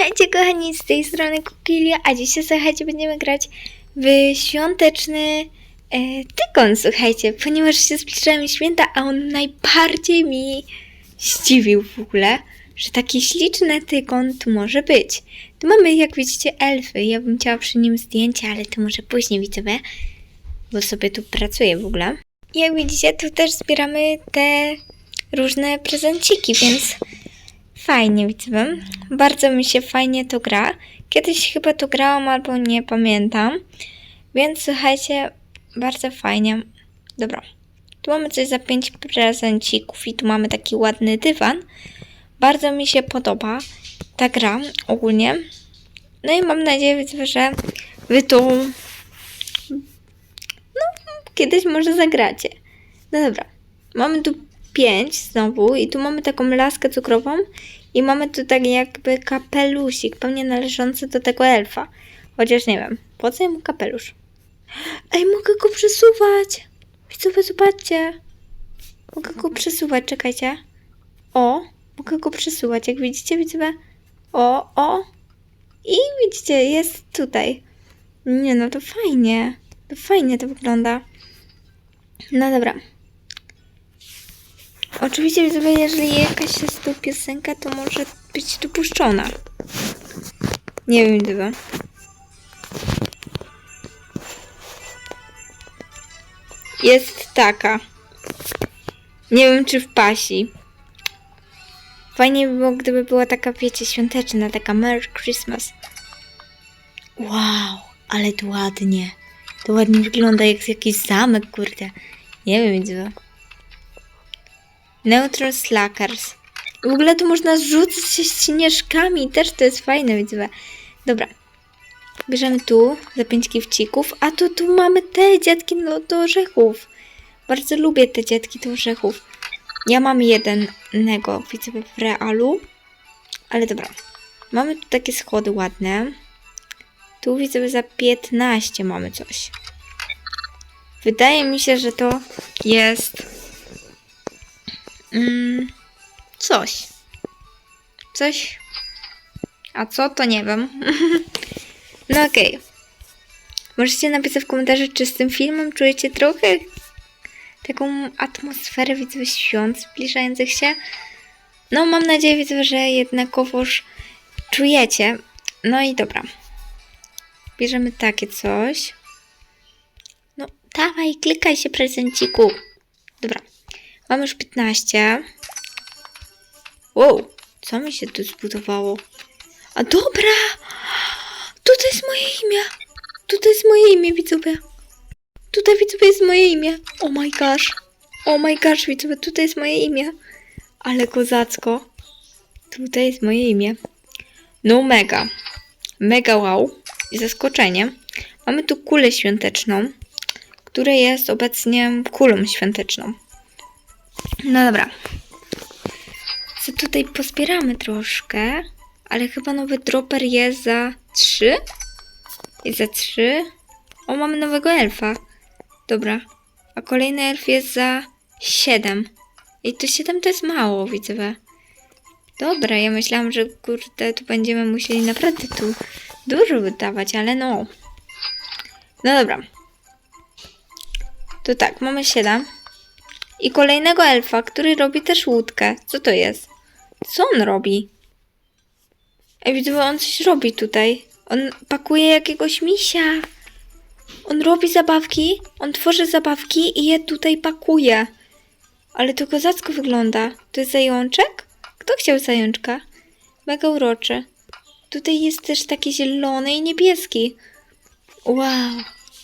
Hejcie kochani, z tej strony Kukilia, a dzisiaj słuchajcie, będziemy grać w świąteczny e, tykon, słuchajcie, ponieważ się zbliżają święta, a on najbardziej mi zdziwił w ogóle, że taki śliczny tykon tu może być. Tu mamy, jak widzicie, elfy, ja bym chciała przy nim zdjęcie, ale to może później widzowie, bo sobie tu pracuję w ogóle. I jak widzicie, tu też zbieramy te różne prezenciki, więc Fajnie widzę. Bardzo mi się fajnie to gra. Kiedyś chyba to grałam albo nie pamiętam. Więc słuchajcie, bardzo fajnie. Dobra. Tu mamy coś za 5 prezencików i tu mamy taki ładny dywan. Bardzo mi się podoba ta gra ogólnie. No i mam nadzieję, widzę, że wy tu no, kiedyś może zagracie. No dobra. Mamy tu 5 znowu i tu mamy taką laskę cukrową i mamy tu tak jakby kapelusik, pewnie należący do tego elfa. Chociaż nie wiem, po co mu kapelusz? Ej, mogę go przesuwać! Widzowie, zobaczcie! Mogę go przesuwać, czekajcie. O, mogę go przesuwać, jak widzicie, widzowie? O, o! I widzicie, jest tutaj. Nie no, to fajnie. To fajnie to wygląda. No dobra. Oczywiście, jeżeli jakaś jest tu piosenka, to może być dopuszczona. Nie wiem, widzowie. Jest taka. Nie wiem, czy w pasi. Fajnie by było, gdyby była taka, wiecie, świąteczna, taka Merry Christmas. Wow, ale to ładnie. To ładnie wygląda jak jakiś zamek, kurde. Nie wiem, widzowie. Neutron Slackers. W ogóle tu można zrzucać się śnieżkami, też to jest fajne, widzę. Dobra. Bierzemy tu za pięć kiwcików, a tu, tu mamy te dziadki no, do orzechów. Bardzo lubię te dziadki do orzechów. Ja mam jednego, widzę w realu. Ale dobra. Mamy tu takie schody ładne. Tu widzę za 15 mamy coś. Wydaje mi się, że to jest Mm, coś. Coś. A co, to nie wiem. no okej. Okay. Możecie napisać w komentarzu, czy z tym filmem czujecie trochę taką atmosferę, widzę, świąt zbliżających się. No, mam nadzieję, widzę, że jednakowoż czujecie. No i dobra. Bierzemy takie coś. No, dawaj, klikaj się, prezenciku. Dobra. Mam już 15. Wow, co mi się tu zbudowało? A dobra! Tutaj jest moje imię. Tutaj jest moje imię, widzowie. Tutaj, widzowie, jest moje imię. Oh my gosh. Oh my gosh, widzowie, tutaj jest moje imię. Ale kozacko. Tutaj jest moje imię. No mega. Mega wow. I zaskoczenie. Mamy tu kulę świąteczną, która jest obecnie kulą świąteczną. No dobra. Co tutaj pozbieramy troszkę, ale chyba nowy dropper jest za 3. Jest za 3. O, mamy nowego elfa. Dobra. A kolejny elf jest za 7. I to 7 to jest mało, widzę. Dobra, ja myślałam, że kurde, tu będziemy musieli naprawdę tu dużo wydawać, ale no. No dobra. To tak, mamy 7. I kolejnego elfa, który robi też łódkę. Co to jest? Co on robi? Ej, widzę, on coś robi tutaj. On pakuje jakiegoś misia. On robi zabawki, on tworzy zabawki i je tutaj pakuje. Ale to kozacko wygląda. To jest zajączek? Kto chciał zajączka? Mega uroczy. Tutaj jest też taki zielony i niebieski. Wow,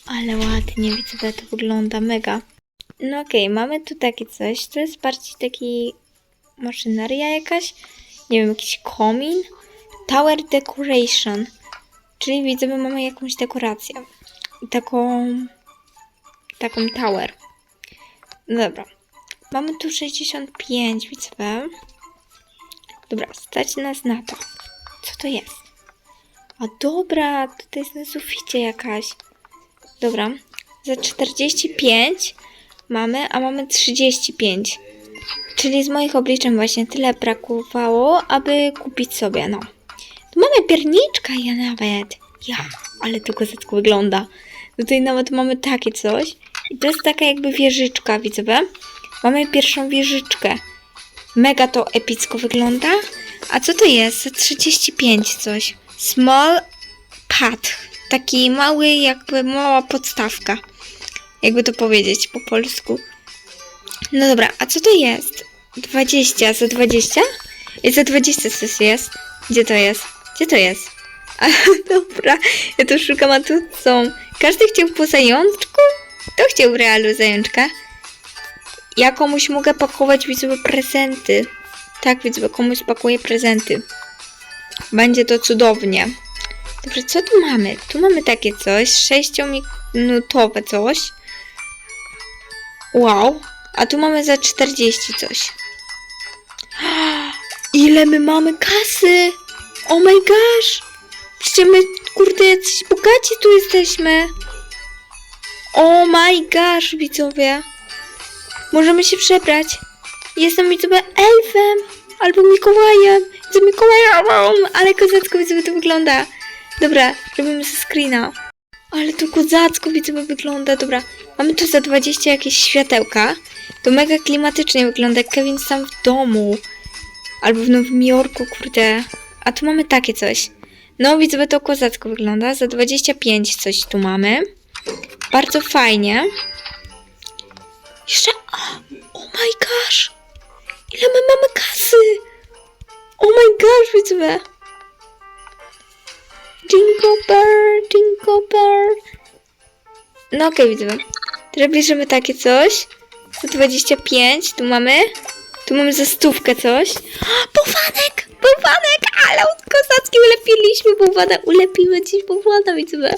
ale ładnie widzę, to wygląda mega. No okej, okay, mamy tu takie coś. To jest bardziej taki maszyneria jakaś. Nie wiem, jakiś komin. Tower Decoration. Czyli widzę, że mamy jakąś dekorację. Taką... Taką tower. No dobra. Mamy tu 65, widzę. Dobra, stać nas na to. Co to jest? A dobra, to jest na suficie jakaś. Dobra. Za 45 mamy, a mamy 35. Czyli z moich obliczeń właśnie tyle brakowało, aby kupić sobie, no. Tu mamy pierniczka, ja nawet. Ja, ale to kozacko wygląda. Tutaj nawet mamy takie coś. I to jest taka jakby wieżyczka, widzowie. Mamy pierwszą wieżyczkę. Mega to epicko wygląda. A co to jest? Za 35 coś. Small pad. Taki mały, jakby mała podstawka. Jakby to powiedzieć po polsku. No dobra, a co to jest? 20 za 20? I za 20 coś jest? Gdzie to jest? Gdzie to jest? A, dobra, ja tu szukam, a tu są. Każdy chciał po zajączku? Kto chciał realu zajączka? Ja komuś mogę pakować widzowie prezenty. Tak, widzowie, komuś pakuję prezenty. Będzie to cudownie. Dobrze, co tu mamy? Tu mamy takie coś, sześciominutowe coś. Wow. A tu mamy za 40 coś. Ile my mamy kasy? Oh my gosh! Przecież my, kurde, jacyś bogaci tu jesteśmy. Oh my gosh, widzowie. Możemy się przebrać. Jestem widzowie elfem albo Mikołajem. Jestem Mikołajem, ale kozacko widzowie to wygląda. Dobra, robimy ze screena. Ale to kozacko widzowie wygląda. Dobra, mamy tu za 20 jakieś światełka. To mega klimatycznie wygląda, jak Kevin sam w domu. Albo w Nowym Jorku, kurde. A tu mamy takie coś. No, widzowie, to kozacko wygląda. Za 25 coś tu mamy. Bardzo fajnie. Jeszcze... Oh my gosh! Ile my mamy kasy! Oh my gosh, widzowie! Jingle bell, jingle bell. No okej, widzowie. Teraz takie coś. 125, tu mamy. Tu mamy za stówkę coś. Bałwanek! Bałwanek! Ale kozacki ulepiliśmy bałwana. Ulepimy dziś bałwana, widzowie.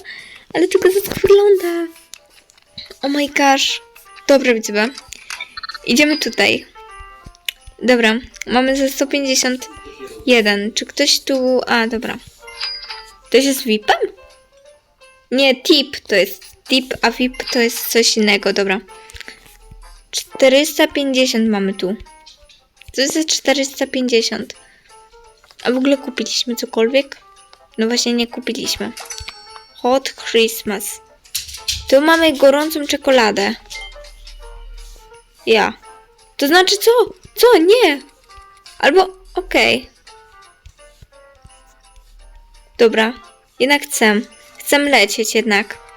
Ale to kozacko wygląda. Oh my gosh. Dobra, widzowie. Idziemy tutaj. Dobra, mamy za 151. Czy ktoś tu... A, dobra. Ktoś jest VIP-em? Nie, tip to jest tip, a VIP to jest coś innego, dobra. 450 mamy tu. Co jest za 450? A w ogóle kupiliśmy cokolwiek? No właśnie nie kupiliśmy. Hot Christmas. Tu mamy gorącą czekoladę. Ja. To znaczy co? Co? Nie. Albo okej. Dobra. Jednak chcę. Chcę lecieć jednak.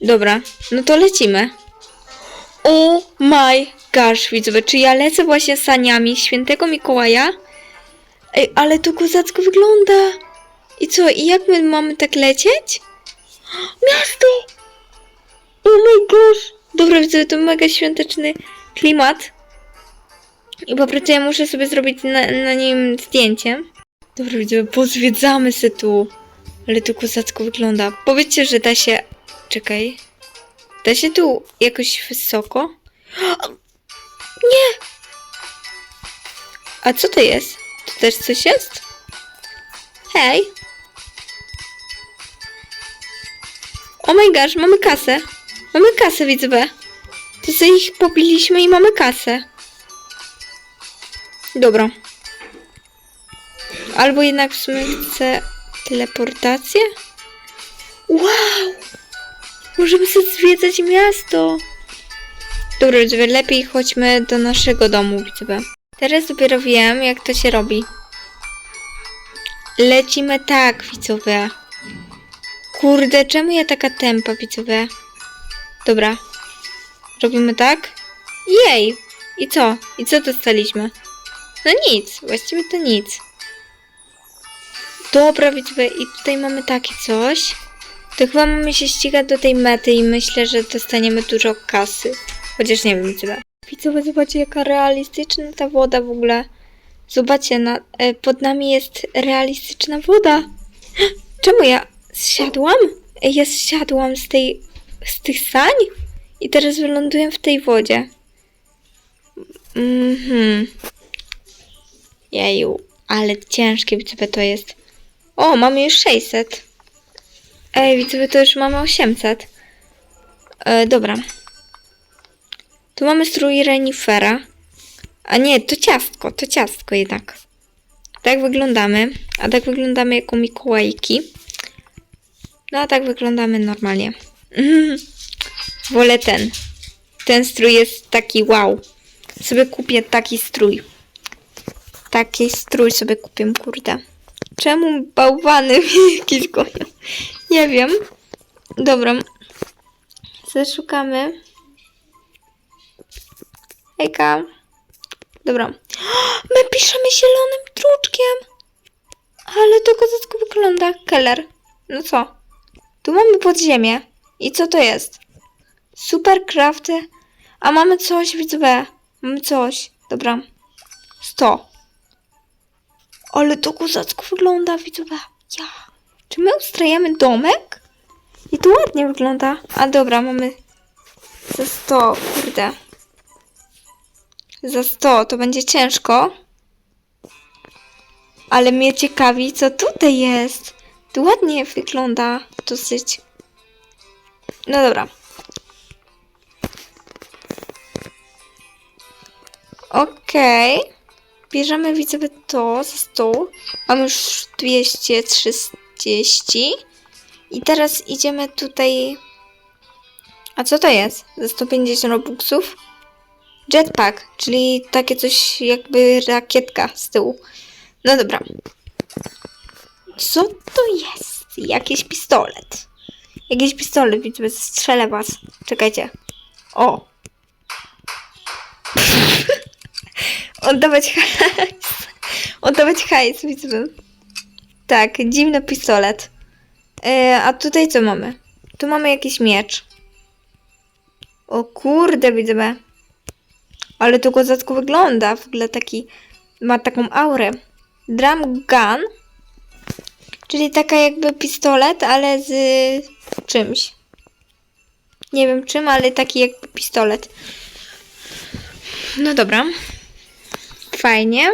Dobra. No to lecimy. Oh my gosh, widzowie, czy ja lecę właśnie saniami świętego Mikołaja? Ej, ale to kozacko wygląda. I co, i jak my mamy tak lecieć? Miasto! Oh my gosh! Dobra, widzę, to mega świąteczny klimat. I po prostu ja muszę sobie zrobić na, na nim zdjęcie. Dobra, widzę, pozwiedzamy se tu. Ale to kozacko wygląda. Powiedzcie, że da się... Czekaj. Da się tu jakoś wysoko? Nie! A co to jest? Tu też coś jest? Hej! Oh my gosh, mamy kasę. Mamy kasę, widzowie. To sobie ich pobiliśmy i mamy kasę. Dobra. Albo jednak w sumie chcę teleportację? Wow! Możemy sobie zwiedzać miasto. Dobra, widzowie, lepiej chodźmy do naszego domu, widzowie. Teraz dopiero wiem, jak to się robi. Lecimy tak, widzowie. Kurde, czemu ja taka tempa, widzowie? Dobra. Robimy tak? Jej! I co? I co dostaliśmy? No nic, właściwie to nic. Dobra, widzowie, i tutaj mamy takie coś. To chyba mamy się ścigać do tej mety i myślę, że dostaniemy dużo kasy. Chociaż nie wiem, tyle. Widzowie, zobaczcie, jaka realistyczna ta woda w ogóle. Zobaczcie, na, e, pod nami jest realistyczna woda. Czemu ja zsiadłam? Ja zsiadłam z tej, z tych sań i teraz wyląduję w tej wodzie. Mhm. Jeju, ale ciężkie widzowie to jest. O, mamy już 600. Ej, widzowie, to już mamy 800. E, dobra. Tu mamy strój renifera. A nie, to ciastko, to ciastko jednak. Tak wyglądamy. A tak wyglądamy jako Mikołajki. No a tak wyglądamy normalnie. Wolę ten. Ten strój jest taki wow. Sobie kupię taki strój. Taki strój sobie kupię, kurde. Czemu bałwany jakieś gonią? Nie wiem. Dobra. Zeszukamy. Hejka. Dobra. My piszemy zielonym druczkiem. Ale to kozacko wygląda. Keller. No co? Tu mamy podziemie. I co to jest? Super crafty. A mamy coś, widzowie. Mamy coś. Dobra. 100. Ale to kozacko wygląda, widzowie. Ja. Czy my ustrajamy domek? I to ładnie wygląda. A dobra, mamy za 100, kurde. Za 100 to będzie ciężko. Ale mnie ciekawi, co tutaj jest. To ładnie wygląda dosyć. No dobra. Okej. Bierzemy widzowie to za 100. Mam już 230. I teraz idziemy tutaj. A co to jest? Za 150 robuxów? Jetpack, czyli takie coś jakby rakietka z tyłu. No dobra. Co to jest? Jakiś pistolet. Jakiś pistolet, widzę, strzelę was. Czekajcie. O! Oddawać hajs. Oddawać hajs, widzę. Tak, dziwny pistolet. E, a tutaj co mamy? Tu mamy jakiś miecz. O kurde, widzę. Ale to kozacko wygląda. W ogóle taki. Ma taką aurę. Drum gun. Czyli taka jakby pistolet, ale z czymś. Nie wiem czym, ale taki jakby pistolet. No dobra. Fajnie.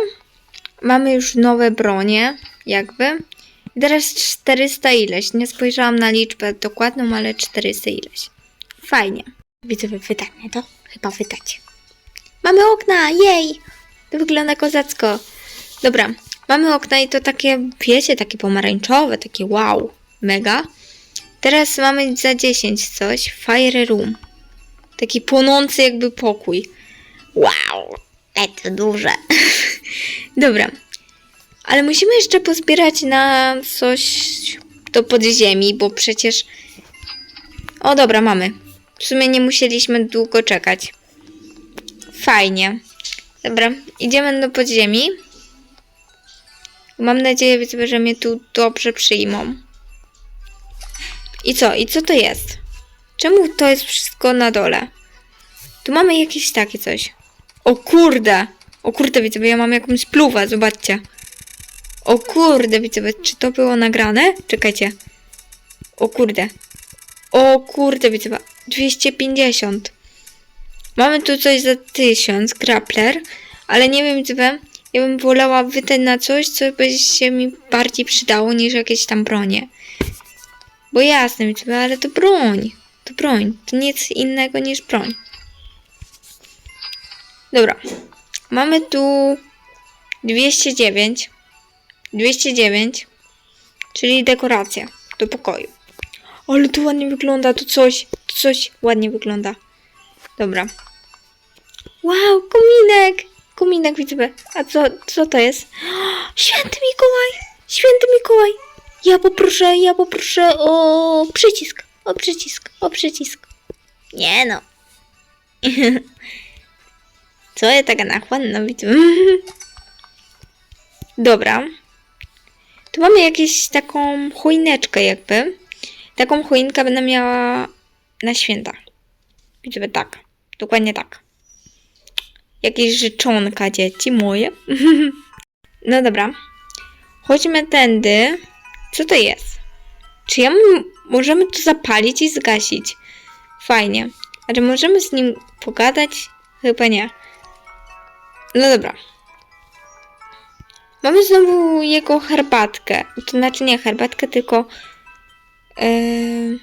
Mamy już nowe bronie, jakby. I Teraz 400 ileś. Nie spojrzałam na liczbę dokładną, ale 400 ileś. Fajnie. Widzowie, wydać mnie to? Chyba wydać. Mamy okna, jej! To wygląda kozacko. Dobra, mamy okna i to takie, wiecie, takie pomarańczowe, takie wow, mega. Teraz mamy za 10 coś, fire room. Taki płonący jakby pokój. Wow, to duże. Dobra, ale musimy jeszcze pozbierać na coś do podziemi, bo przecież... O dobra, mamy. W sumie nie musieliśmy długo czekać. Fajnie. Dobra, idziemy do podziemi. Mam nadzieję, że mnie tu dobrze przyjmą. I co? I co to jest? Czemu to jest wszystko na dole? Tu mamy jakieś takie coś. O kurde! O kurde, widzowie, ja mam jakąś pluwę, zobaczcie. O kurde, widzowie, czy to było nagrane? Czekajcie. O kurde. O kurde, widzowie, 250. Mamy tu coś za 1000, grappler, ale nie wiem, widzowie, ja bym wolała wydać na coś, co by się mi bardziej przydało niż jakieś tam bronie. Bo jasne, widzowie, ale to broń. To broń. To nic innego niż broń. Dobra. Mamy tu 209. 209. Czyli dekoracja do pokoju. Ale to ładnie wygląda, to coś, to coś ładnie wygląda. Dobra. Wow, kominek! Kominek widzę. A co, co to jest? Święty Mikołaj! Święty Mikołaj! Ja poproszę, ja poproszę o przycisk, o przycisk, o przycisk. Nie no. Co ja taka nachłanna widzę? Dobra. Tu mamy jakąś taką choineczkę jakby. Taką choinkę będę miała na święta. Widzę tak. Dokładnie tak. Jakieś życzonka dzieci moje. no dobra. Chodźmy tędy. Co to jest? Czy ja możemy to zapalić i zgasić? Fajnie. Czy możemy z nim pogadać? Chyba nie. No dobra. Mamy znowu jego herbatkę. To znaczy nie herbatkę, tylko Yy,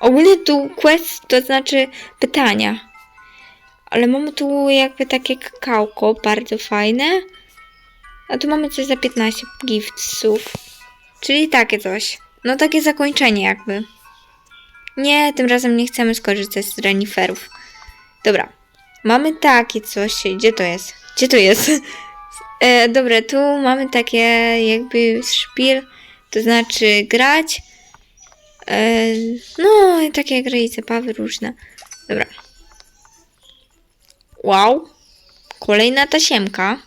ogólnie tu quest to znaczy pytania. Ale mamy tu jakby takie kakałko, bardzo fajne. A tu mamy coś za 15 giftsów. Czyli takie coś. No takie zakończenie jakby. Nie, tym razem nie chcemy skorzystać z reniferów. Dobra. Mamy takie coś. Gdzie to jest? Gdzie to jest? E, dobra, tu mamy takie jakby szpil, to znaczy grać. E, no, i takie gry i zabawy różne. Dobra. Wow. Kolejna tasiemka.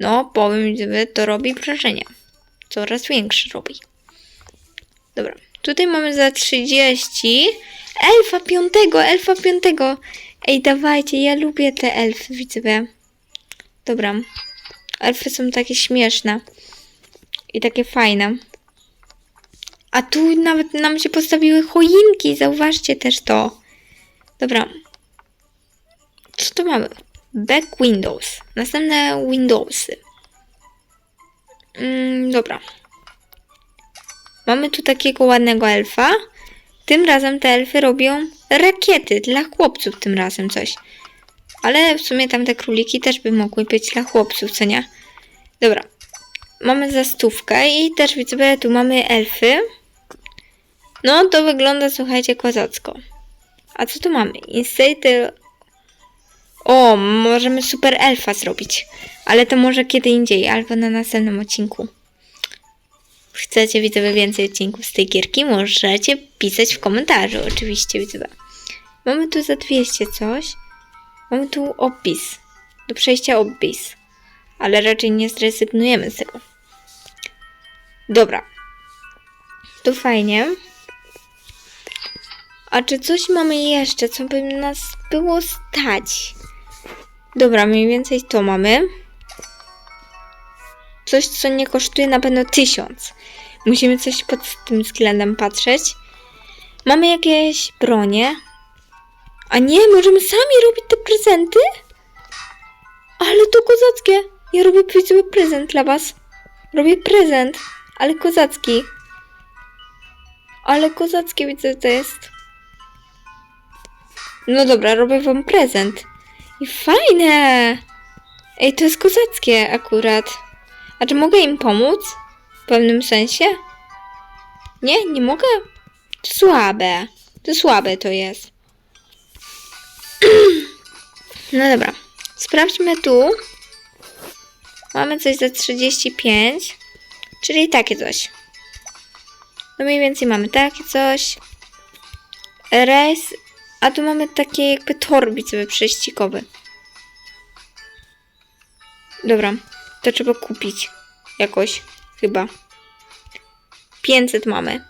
No, powiem, że to robi wrażenie. Coraz większe robi. Dobra. Tutaj mamy za 30. Elfa piątego, elfa piątego. Ej, dawajcie, ja lubię te elfy, widzowie. Dobra. Elfy są takie śmieszne. I takie fajne. A tu nawet nam się postawiły choinki. Zauważcie też to. Dobra. Co to mamy? Back Windows. Następne Windowsy. Mm, dobra. Mamy tu takiego ładnego elfa. Tym razem te elfy robią rakiety dla chłopców tym razem coś. Ale w sumie tam te króliki też by mogły być dla chłopców, co nie? Dobra. Mamy za stówkę i też widzę, tu mamy elfy. No, to wygląda, słuchajcie, kozacko. A co tu mamy? Instate... O, możemy super elfa zrobić. Ale to może kiedy indziej, albo na następnym odcinku. Chcecie, widzowie, więcej odcinków z tej gierki? Możecie pisać w komentarzu, oczywiście, widzowie. Mamy tu za 200 coś. Mamy tu opis. Do przejścia opis. Ale raczej nie zrezygnujemy z tego. Dobra. To fajnie. A czy coś mamy jeszcze, co by nas było stać? Dobra, mniej więcej to mamy. Coś, co nie kosztuje na pewno tysiąc. Musimy coś pod tym względem patrzeć. Mamy jakieś bronie. A nie, możemy sami robić te prezenty? Ale to kozackie. Ja robię widzowie prezent dla was. Robię prezent, ale kozacki. Ale kozackie widzę to jest. No dobra, robię wam prezent. I fajne! Ej, to jest kozackie akurat. A czy mogę im pomóc? W pewnym sensie? Nie, nie mogę? To słabe. To słabe to jest. No dobra. Sprawdźmy tu. Mamy coś za 35. Czyli takie coś. No mniej więcej mamy takie coś. Rejs. A tu mamy takie jakby torbice prześcigowe. Dobra. To trzeba kupić. Jakoś. Chyba. 500 mamy.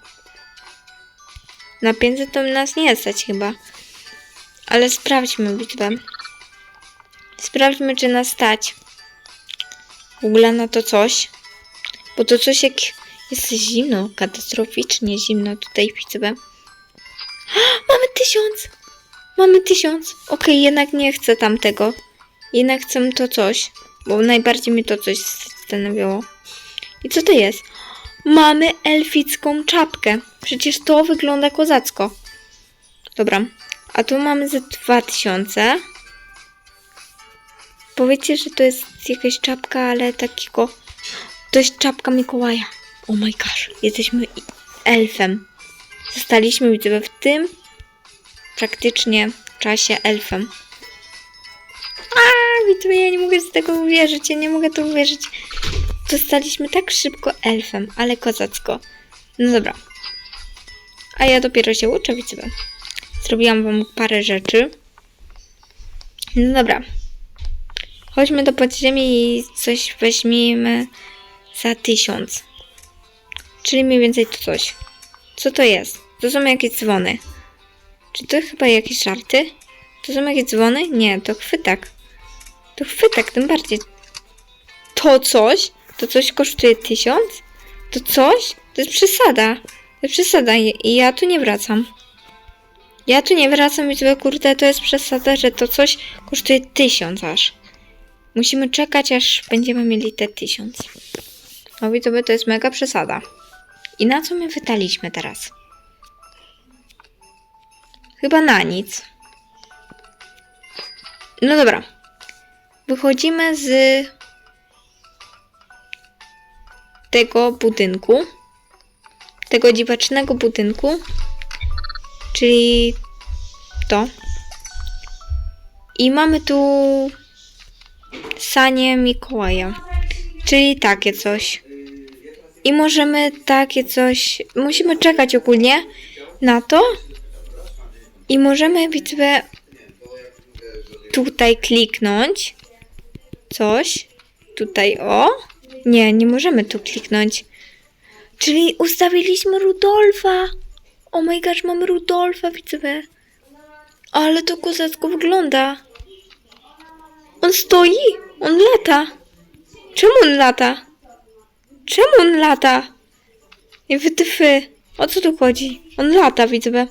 Na 500 to nas nie stać chyba. Ale sprawdźmy bitwę. Sprawdźmy, czy nas stać. W ogóle na to coś. Bo to coś jak jest zimno, katastroficznie zimno tutaj widzę. Mamy tysiąc! Mamy tysiąc. Okej, jednak nie chcę tamtego. Jednak chcę to coś. Bo najbardziej mi to coś zastanawiało. I co to jest? Mamy elficką czapkę. Przecież to wygląda kozacko. Dobra. A tu mamy ze 2000. Powiecie, że to jest jakaś czapka, ale takiego... To jest czapka Mikołaja. Oh my gosh. Jesteśmy elfem. Zostaliśmy widzowie w tym praktycznie czasie elfem. Widzowie, ja nie mogę z tego uwierzyć. Ja nie mogę to uwierzyć. Zostaliśmy tak szybko elfem, ale kozacko. No dobra. A ja dopiero się uczę, widzowie. Zrobiłam wam parę rzeczy. No dobra. Chodźmy do podziemi i coś weźmiemy za tysiąc. Czyli mniej więcej to coś. Co to jest? To są jakieś dzwony. Czy to chyba jakieś żarty? To są jakieś dzwony? Nie, to chwytak. To chwytak, tym bardziej. To coś? To coś kosztuje tysiąc? To coś? To jest przesada. To jest przesada i i ja tu nie wracam. Ja tu nie wracam i sobie kurde, to jest przesada, że to coś kosztuje tysiąc aż. Musimy czekać, aż będziemy mieli te tysiąc. No widzowie, to jest mega przesada. I na co my wydaliśmy teraz? Chyba na nic. No dobra. Wychodzimy z tego budynku. Tego dziwacznego budynku. Czyli to. I mamy tu sanie Mikołaja. Czyli takie coś. I możemy takie coś. Musimy czekać ogólnie na to. I możemy widzowie tutaj kliknąć. Coś. Tutaj o. Nie, nie możemy tu kliknąć. Czyli ustawiliśmy Rudolfa. O my gosh, mamy Rudolfa, widzowie. Ale to kozacko wygląda. On stoi. On lata. Czemu on lata? Czemu on lata? Wytyfy. O co tu chodzi? On lata, widzowie.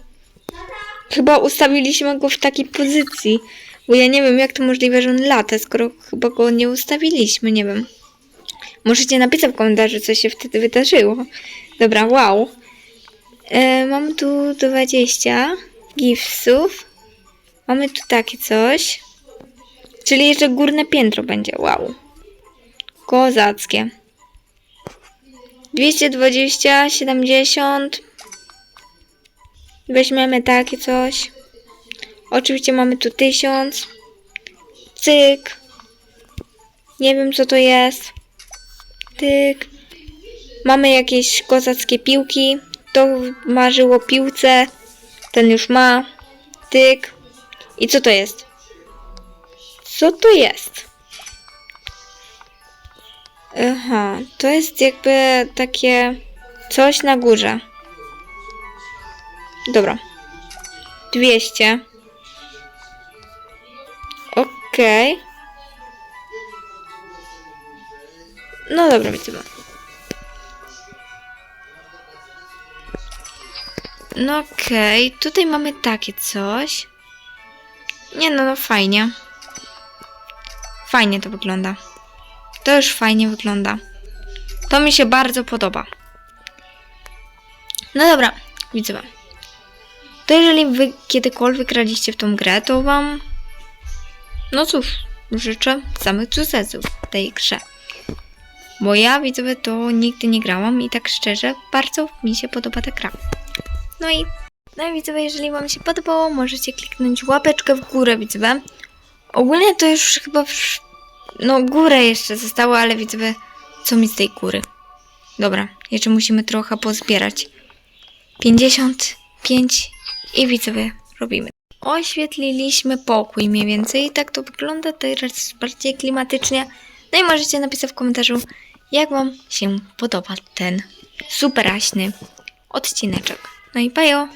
Chyba ustawiliśmy go w takiej pozycji. Bo ja nie wiem, jak to możliwe, że on lata, skoro chyba go nie ustawiliśmy, nie wiem. Możecie napisać w komentarzu, co się wtedy wydarzyło. Dobra, wow. E, mamy tu 20 gifsów. Mamy tu takie coś. Czyli jeszcze górne piętro będzie, wow. Kozackie. 220, 70. Weźmiemy takie coś. Oczywiście mamy tu 1000. Cyk. Nie wiem co to jest. Tyk. Mamy jakieś kozackie piłki. To marzyło piłce. Ten już ma. Tyk. I co to jest? Co to jest? Aha, to jest jakby takie coś na górze. Dobra. 200. Okej. No dobra, widzimy. No okej, tutaj mamy takie coś. Nie no, no fajnie. Fajnie to wygląda. To już fajnie wygląda. To mi się bardzo podoba. No dobra, widzę. To jeżeli wy kiedykolwiek graliście w tą grę, to wam... No cóż, życzę samych sukcesów w tej grze. Bo ja, widzowie, to nigdy nie grałam i tak szczerze, bardzo mi się podoba ta gra. No i, no i widzowie, jeżeli wam się podobało, możecie kliknąć łapeczkę w górę, widzowie. Ogólnie to już chyba w, no górę jeszcze zostało, ale widzowie, co mi z tej góry? Dobra, jeszcze musimy trochę pozbierać. 55 i widzowie, robimy. Oświetliliśmy pokój mniej więcej i tak to wygląda teraz bardziej klimatycznie. No i możecie napisać w komentarzu, jak wam się podoba ten superaśny odcineczek. No i pajo!